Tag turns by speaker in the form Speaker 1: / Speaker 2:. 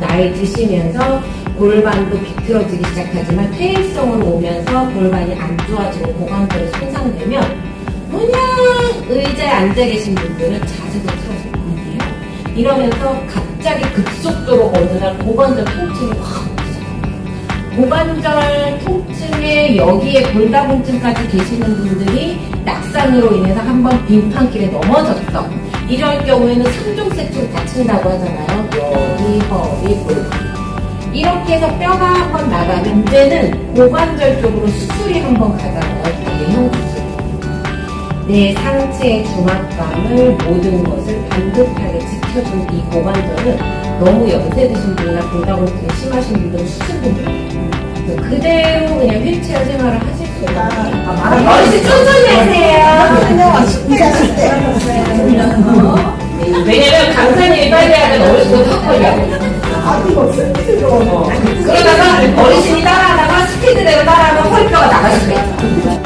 Speaker 1: 나이 드시면서 골반도 비틀어지기 시작하지만 퇴행성으로 오면서 골반이 안 좋아지고 고관절이 손상되면 그냥 의자에 앉아 계신 분들은 자세도 틀어질 거예요. 이러면서 갑자기 급속도로 어느 날 고관절 통증이 확. 고관절 통증에 여기에 골다공증까지 계시는 분들이 낙상으로 인해서 한번 빙판길에 넘어졌어. 이럴 경우에는 3종 세트로 다친다고 하잖아요. 여기, 허리, 골반. 이렇게 해서 뼈가 한 번 나가면 이제는 고관절 쪽으로 수술이 한 번 가잖아요. 대형 수술. 내 상체의 중압감을 모든 것을 반듯하게 지켜준 이 고관절은 너무 연세 드신 분이나 골다공증이 심하신 분들은 수술도. 그대로 그냥 휠체어 생활을 하실 수 있는 아, 어르신 천천히 하세요.
Speaker 2: 일하실 때.
Speaker 1: 왜냐면 강사님이 빨리 하면 어르신도 그러다가 어르신이